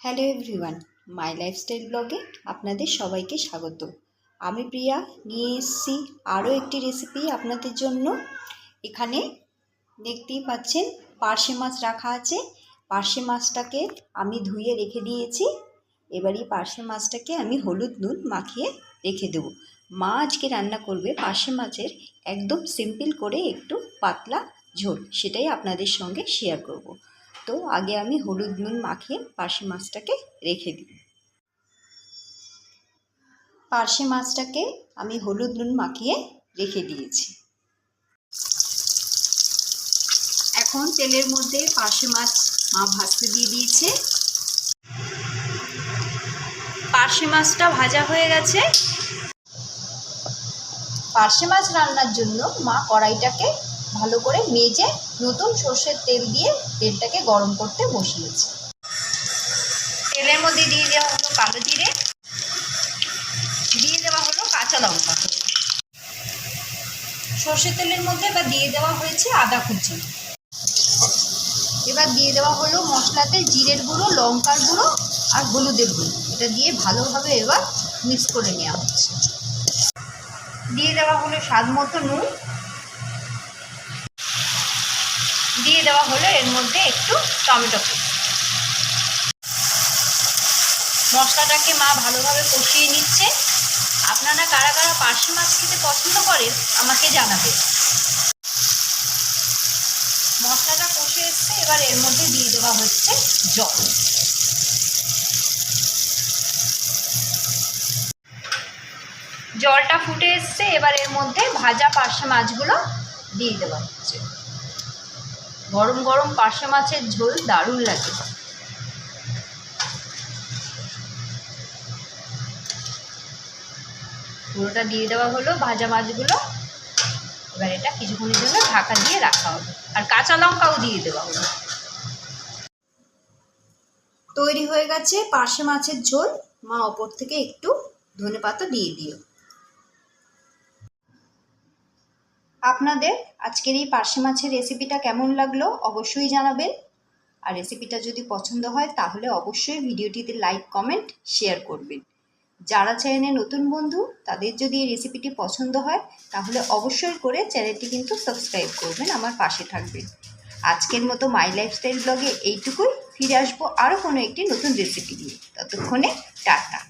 Hello everyone, মাই lifestyle ব্লগে আপনাদের সবাইকে স্বাগত। আমি প্রিয়া, নিয়ে এসেছি আরও একটি রেসিপি আপনাদের জন্য। এখানে দেখতেই পাচ্ছেন পার্শে মাছ রাখা আছে। পার্শে মাছটাকে আমি ধুয়ে রেখে দিয়েছি। এবার এই পার্শে মাছটাকে আমি হলুদ নুন মাখিয়ে রেখে দেবো। মা আজকে রান্না করবে পার্শে মাছের একদম সিম্পল করে একটু পাতলা ঝোল, সেটাই আপনাদের সঙ্গে শেয়ার করব। তো আগে আমি হলুদ নুন মাখিয়ে পার্শে মাছটাকে রেখে দিই। পার্শে মাছটাকে আমি হলুদ নুন মাখিয়ে রেখে দিয়েছি। এখন তেলের মধ্যে পার্শে মাছ মা ভাজতে দিয়ে দিয়েছে। পার্শে মাছটা ভাজা হয়ে গেছে। পার্শে মাছ রান্নার জন্য মা কড়াইটাকে ভালো করে মেজে নতুন সর্ষের তেল দিয়ে তেলটাকে গরম করতে বসিয়েছে। তেলের মধ্যে দিয়ে দেওয়া হলো কালো জিরে। দিয়ে দেওয়া হলো কাঁচা লঙ্কা। সর্ষের তেলের মধ্যে এবার দিয়ে দেওয়া হয়েছে আদা কুচি। এবার দিয়ে দেওয়া হলো মশলাতে জিরের গুঁড়ো, লঙ্কার গুঁড়ো আর হলুদের গুঁড়ো। এটা দিয়ে ভালোভাবে এবার মিক্স করে নেওয়া হচ্ছে। দিয়ে দেওয়া হলো স্বাদ মতো নুন। দিয়ে দেওয়া হলো এর মধ্যে একটু টমেটো পেস্ট। মশলাটাকে মা ভালোভাবে কষিয়ে নিচ্ছে। আপনারা কারা কারা পার্শে মাছ খেতে পছন্দ করেন, আমাকে জানাবেন। মশলাটা কষে এসছে, এবার এর মধ্যে দিয়ে দেওয়া হচ্ছে জল। জলটা ফুটে এসছে, এবার এর মধ্যে ভাজা পার্শে মাছগুলো দিয়ে দেওয়া হচ্ছে। গরম গরম পার্শে মাছের ঝোল দারুণ লাগে। পুরোটা দিয়ে দেওয়া হলো ভাজা মাছগুলো। এবার এটা কিছুক্ষণের জন্য ঢাকা দিয়ে রাখা হবে। আর কাঁচা লঙ্কাও দিয়ে দেওয়া হলো। তৈরি হয়ে গেছে পার্শে মাছের ঝোল। মা ওপর থেকে একটু ধনে পাতা দিয়ে দিও। আপনাদের আজকের এই পার্শে মাছের রেসিপিটা কেমন লাগল অবশ্যই জানাবেন। আর রেসিপিটা যদি পছন্দ হয় তাহলে অবশ্যই ভিডিওটিতে লাইক কমেন্ট শেয়ার করবেন। যারা চ্যানেলে নতুন বন্ধু, তাদের যদি এই রেসিপিটি পছন্দ হয় তাহলে অবশ্যই করে চ্যানেলটি কিন্তু সাবস্ক্রাইব করবেন, আমার পাশে থাকবেন। আজকের মতো মাই লাইফস্টাইল ব্লগে এইটুকুই। ফিরে আসব আরও কোনো একটি নতুন রেসিপি দিয়ে ততক্ষণে টাটা।